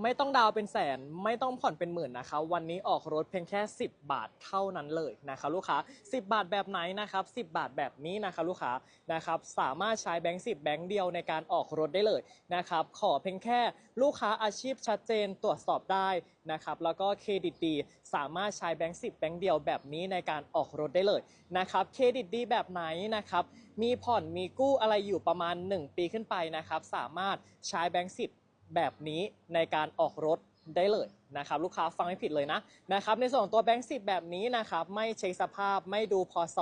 ไม่ต้องดาวเป็นแสนไม่ต้องผ่อนเป็นหมื่นนะคะวันนี้ออกรถเพียงแค่ 10 บาทเท่านั้นเลยนะคะลูกค้า 10 บาทแบบไหนนะครับ10 บาทแบบนี้นะคะลูกค้านะครับสามารถใช้แบงค์10 แบงค์เดียวในการออกรถได้เลยนะครับขอเพียงแค่ลูกค้าอาชีพชัดเจนตรวจสอบได้นะครับแล้วก็เครดิตดีสามารถใช้แบงค์10 แบงค์เดียวแบบนี้ในการออกรถได้เลยนะครับเครดิตดีแบบไหนนะครับมีผ่อนมีกู้อะไรอยู่ประมาณ 1 ปีขึ้นไปนะครับสามารถใช้แบงค์10 แบบนี้ในการออกรถได้เลยนะครับลูกค้าฟังไม่ผิดเลยนะนะครับในส่วนของตัวแบงค์สิแบบนี้นะครับไม่เช็คสภาพไม่ดูพศ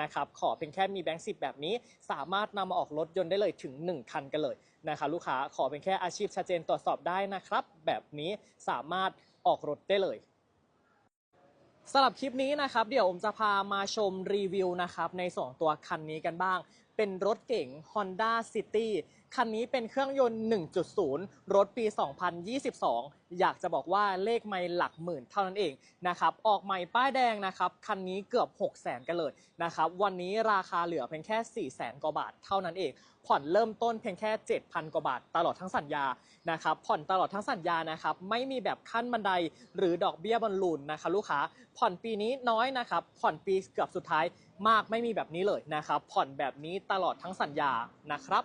นะครับขอเพียงแค่มีแบงค์สิแบบนี้ สามารถนำมาออกรถยนต์ได้เลยถึง 1 คันกันเลยนะครับลูกค้าขอเพียงแค่อาชีพชัดเจนตรวจสอบได้นะครับ แบบนี้สามารถออกรถได้เลยสำหรับคลิปนี้นะครับเดี๋ยวผมจะพามาชมรีวิวนะครับในส่วนของตัวคันนี้กันบ้าง เป็นรถเก๋ง Honda City คันนี้เป็นเครื่องยนต์ 1.0 รถปี 2022 อยากจะบอกว่าเลขไม่หลักหมื่นเท่านั้นเองนะครับ ออกใหม่ป้ายแดงนะครับ คันนี้เกือบ 6 0แสนกันเลยนะครับ วันนี้ราคาเหลือเพียงแค่ 4 0 0แสนกว่าบาทเท่านั้นเอง ผ่อนเริ่มต้นเพียงแค่ 7,000 กว่าบาทตลอดทั้งสัญญา นะครับ ผ่อนตลอดทั้งสัญญานะครับ ไม่มีแบบขั้นบันไดหรือดอกเบี้ยบอลลูนนะคะลูกค้า ผ่อนปีนี้น้อยนะครับ ผ่อนปีเกือบสุดท้ายมากไม่มีแบบนี้เลยนะครับ ผ่อนแบบนี้ตลอดทั้งสัญญา นะครับ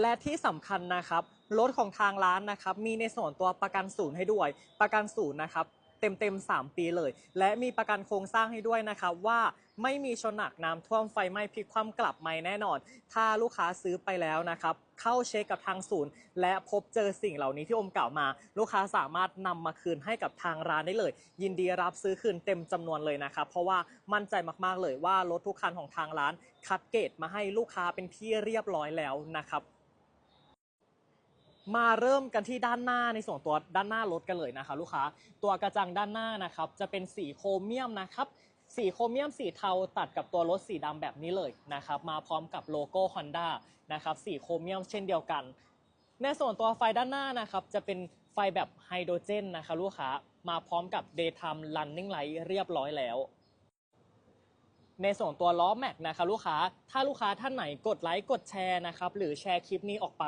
และที่สำคัญนะครับรถของทางร้านนะครับมีในส่วนตัวประกันศูนย์ให้ด้วย ประกันศูนย์นะครับเต็มเต็มๆ 3 ปีเลย และมีประกันโครงสร้างให้ด้วยนะครับว่าไม่มีชนหนักน้ำท่วมไฟไหม้พลิกคว่ำกลับไม่แน่นอน ถ้าลูกค้าซื้อไปแล้วนะครับ เข้าเช็คกับทางศูนย์ และพบเจอสิ่งเหล่านี้ที่อมกล่าวมา ลูกค้าสามารถนำมาคืนให้กับทางร้านได้เลย ยินดีรับซื้อคืนเต็มจำนวนเลยนะครับ เพราะว่ามั่นใจมากๆเลยว่ารถทุกคันของทางร้าน คัดเกรดมาให้ลูกค้าเป็นที่เรียบร้อยแล้วนะครับ มาเริ่มกันที่ด้านหน้าในส่วนตัวด้านหน้ารถกันเลยนะคะลูกค้าตัวกระจังด้านหน้านะครับจะเป็นสีโครเมียมนะครับสีโครเมียมสีเทาตัดกับตัวรถสีดำแบบนี้เลยนะครับมาพร้อมกับโลโก้ Honda นะครับสีโครเมียมเช่นเดียวกัน ในส่วนตัวไฟด้านหน้านะครับจะเป็นไฟแบบไฮโดรเจนนะคะลูกค้ามาพร้อมกับ daytime running light เรียบร้อยแล้ว ในส่วนตัวล้อแม็กนะครับลูกค้าถ้าลูกค้าท่านไหนกดไลค์กดแชร์นะครับหรือแชร์คลิปนี้ออกไป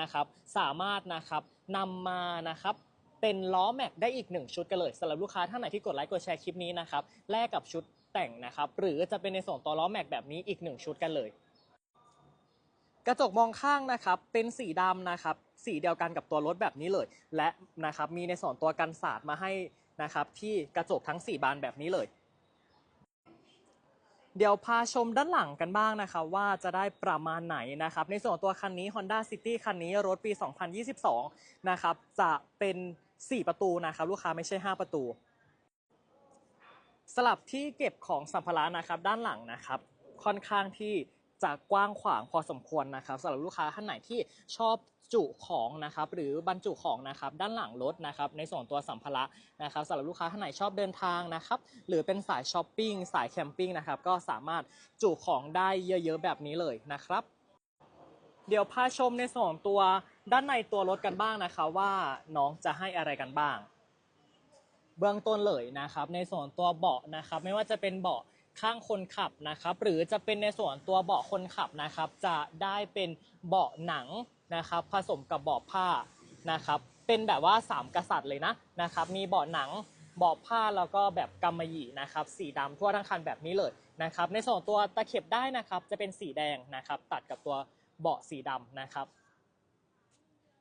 นะครับสามารถนะครับนำมานะครับเป็นล้อแม็กได้อีกหนึ่งชุดกันเลยสำหรับลูกค้าท่านไหนที่กดไลค์กดแชร์คลิปนี้นะครับแลกกับชุดแต่งนะครับหรือจะเป็นในส่วนตัวล้อแม็กแบบนี้อีกหนึ่งชุดกันเลย กระจกมองข้างนะครับเป็นสีดำนะครับสีเดียวกันกับตัวรถแบบนี้เลย และนะครับมีในส่วนตัวกันสาดมาให้นะครับที่กระจกทั้ง 4 บานแบบนี้เลย เดี๋ยวพาชมด้านหลังกันบ้างนะคะว่าจะได้ประมาณไหนนะครับ ในส่วนของตัวคันนี้ Honda City คันนี้รถปี 2022 นะครับ จะเป็น 4 ประตูนะครับ ลูกค้าไม่ใช่ 5 ประตู สลับที่เก็บของสัมภาระนะครับด้านหลังนะครับ ค่อนข้างที่ จะกว้างขวางพอสมควรนะครับสำหรับลูกค้าท่านไหนที่ชอบจุของนะครับหรือบรรจุของนะครับด้านหลังรถนะครับในส่วนตัวสัมภาระนะครับสำหรับลูกค้าท่านไหนชอบเดินทางนะครับหรือเป็นสายช้อปปิ้งสายแคมปิ้งนะครับก็สามารถจุของได้เยอะๆแบบนี้เลยนะครับ เดี๋ยวพาชมในส่วนตัวด้านในตัวรถกันบ้างนะคะว่าน้องจะให้อะไรกันบ้าง เบื้องต้นเลยนะครับในส่วนตัวเบาะนะครับไม่ว่าจะเป็นเบาะ ข้างคนขับนะครับ หรือจะเป็นในส่วนตัวเบาะคนขับนะครับ จะได้เป็นเบาะหนังนะครับ ผสมกับเบาะผ้านะครับ เป็นแบบว่า 3 กษัตริย์เลยนะนะครับ มีเบาะหนังเบาะผ้าแล้วก็แบบกำมะหยี่นะครับ สีดำทั่วทั้งคันแบบนี้เลยนะครับ ในส่วนตัวตะเข็บได้นะครับ จะเป็นสีแดงนะครับ ตัดกับตัวเบาะสีดำนะครับ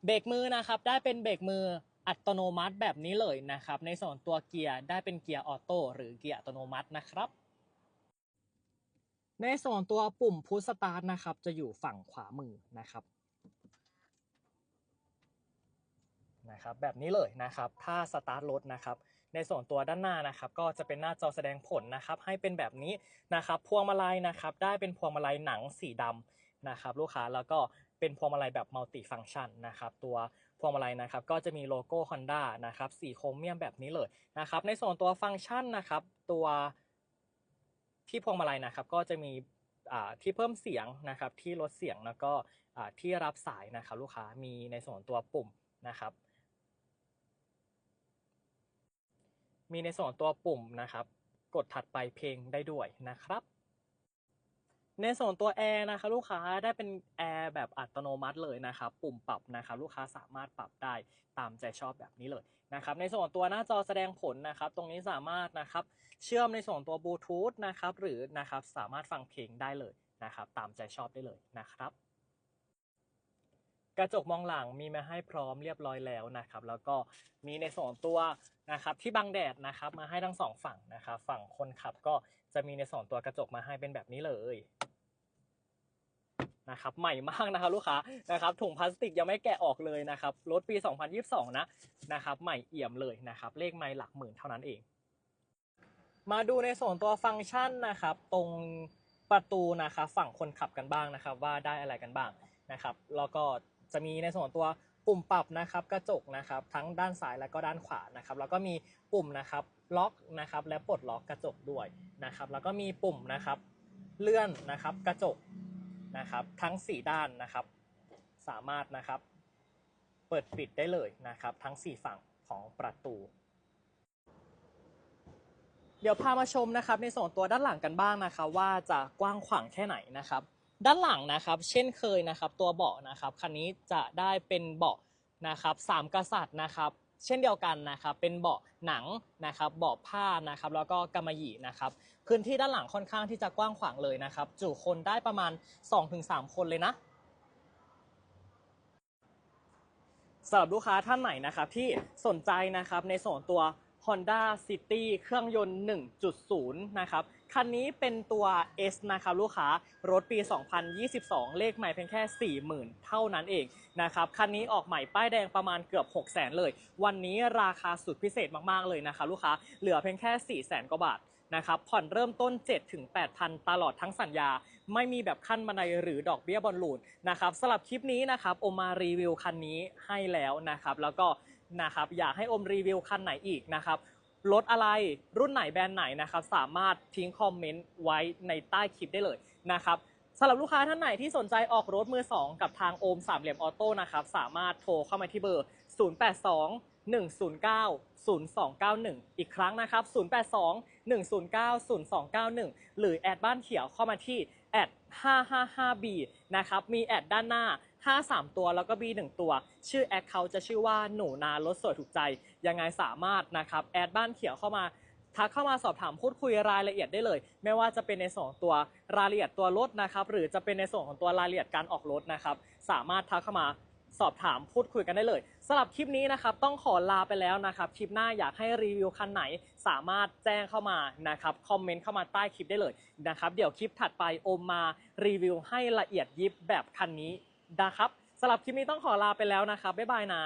เบรกมือนะครับได้เป็นเบรกมืออัตโนมัติแบบนี้เลยนะครับ ในส่วนตัวเกียร์ได้เป็นเกียร์ออโต้หรือเกียร์อัตโนมัตินะครับ ในส่วนตัวปุ่มพุชสตาร์ทนะครับ จะอยู่ฝั่งขวามือนะครับนะครับแบบนี้เลยนะครับถ้าสตาร์ทรถนะครับในส่วนตัวด้านหน้านะครับ ก็จะเป็นหน้าจอแสดงผลนะครับ ให้เป็นแบบนี้นะครับพวงมาลัยนะครับ ได้เป็นพวงมาลัยหนังสีดำนะครับ ลูกค้าแล้วก็เป็นพวงมาลัยแบบมัลติฟัง c t ชันนะครับ ตัวพวงมาลัยนะครับ ก็จะมีโลโก้ Honda นะครับสีโครเมียมแบบนี้เลยนะครับ ในส่วนตัวฟังก์ชันนะครับ ตัว ที่พวงมาลัยนะครับก็จะมีที่เพิ่มเสียงนะครับที่ลดเสียงแล้วก็ที่รับสายนะครับลูกค้ามีในส่วนตัวปุ่มนะครับ มีในส่วนตัวปุ่มนะครับ กดถัดไปเพลงได้ด้วยนะครับ ในส่วนตัวแอร์นะครับลูกค้าได้เป็นแอร์แบบอัตโนมัติเลยนะครับปุ่มปรับนะครับลูกค้าสามารถปรับได้ตามใจชอบแบบนี้เลยนะครับในส่วนตัวหน้าจอแสดงผลนะครับตรงนี้สามารถนะครับเชื่อมในส่วนตัวบลูทูธนะครับหรือนะครับสามารถฟังเพลงได้เลยนะครับตามใจชอบได้เลยนะครับ กระจกมองหลังมีมาให้พร้อมเรียบร้อยแล้วนะครับ แล้วก็มีในส่วนตัวนะครับที่บังแดดนะครับมาให้ทั้งสองฝั่งนะครับฝั่งคนขับก็จะมีในส่วนตัวกระจกมาให้เป็นแบบนี้เลย นะครับใหม่มากนะครับลูกค้านะครับถุงพลาสติกยังไม่แกะออกเลยนะครับรถปี 2022 นะนะครับใหม่เอี่ยมเลยนะครับเลขไม่หลักหมื่นเท่านั้นเอง มาดูในส่วนตัวฟังก์ชันนะครับตรงประตูนะครับฝั่งคนขับกันบ้างนะครับว่าได้อะไรกันบ้างนะครับแล้วก็จะมีในส่วนตัวปุ่มปรับนะครับกระจกนะครับทั้งด้านซ้ายและก็ด้านขวานะครับแล้วก็มีปุ่มนะครับล็อกนะครับและปลดล็อกกระจกด้วยนะครับแล้วก็มีปุ่มนะครับเลื่อนนะครับกระจก นะครับ ทั้ง 4 ด้านนะครับ สามารถนะครับ เปิดปิดได้เลยนะครับ ทั้ง 4 ฝั่งของประตู เดี๋ยวพามาชมนะครับ ในส่วนตัวด้านหลังกันบ้างนะครับ ว่าจะกว้างขวางแค่ไหนนะครับ ด้านหลังนะครับ เช่นเคยนะครับ ตัวเบาะนะครับคันนี้จะได้เป็นเบาะนะครับสามกษัตริย์นะครับ เช่นเดียวกันนะครับ เป็นเบาะหนังนะครับ เบาะผ้านะครับ แล้วก็กำมะหยี่นะครับ พื้นที่ด้านหลังค่อนข้างที่จะกว้างขวางเลยนะครับ จุคนได้ประมาณ 2-3 คนเลยนะสำหรับลูกค้าท่านไหนนะครับที่สนใจนะครับในส่วนตัว Honda City เครื่องยนต์ 1.0 นะครับ คันนี้เป็นตัว S นะครับลูกค้ารถปี 2022 เลขใหม่เพียงแค่ 40,000 เท่านั้นเองนะครับ คันนี้ออกใหม่ป้ายแดงประมาณเกือบ 600,000 เลย วันนี้ราคาสุดพิเศษมากๆเลยนะคะลูกค้า เหลือเพียงแค่ 400,000 กว่าบาทนะครับผ่อนเริ่มต้น 7 ถึง 8,000 ตลอดทั้งสัญญา ไม่มีแบบขั้นบันไดหรือดอกเบี้ยบอลลูนนะครับสำหรับคลิปนี้นะครับโอมมารีวิวคันนี้ให้แล้วนะครับ แล้วก็ นะครับ อยากให้อมรีวิวคันไหนอีกนะครับรถอะไรรุ่นไหนแบรนด์ไหนนะครับ สามารถทิ้งคอมเมนต์ไว้ในใต้คลิปได้เลยนะครับสำหรับลูกค้าท่านไหนที่สนใจออกรถมือ 2 กับทางโอมสามเหลี่ยมออโต้นะครับ สามารถโทรเข้ามาที่เบอร์ 082 109 0291 อีกครั้งนะครับ 082 109 0291 หรือแอดบ้านเขียวเข้ามาที่แอด 555B นะครับ มีแอดด้านหน้า 53ตัวแล้วก็ B 1ตัว ชื่อแอคเคาจะชื่อว่าหนูนารถสวยถูกใจ ยังไงสามารถนะครับแอดบ้านเขียวเข้ามาทักเข้ามาสอบถามพูดคุยรายละเอียดได้เลย ไม่ว่าจะเป็นในส่วนของตัวรายละเอียดตัวรถนะครับ หรือจะเป็นในส่วนของตัวรายละเอียดการออกรถนะครับ สามารถทักเข้ามาสอบถามพูดคุยกันได้เลยสำหรับคลิปนี้นะครับ ต้องขอลาไปแล้วนะครับ คลิปหน้าอยากให้รีวิวคันไหน สามารถแจ้งเข้ามานะครับคอมเมนต์เข้ามาใต้คลิปได้เลยนะครับ เดี๋ยวคลิปถัดไปโอมมารีวิวให้ละเอียดยิบแบบคันนี้ ดาครับสำหรับคลิปนี้ต้องขอลาไปแล้วนะครับบ๊ายบายนะ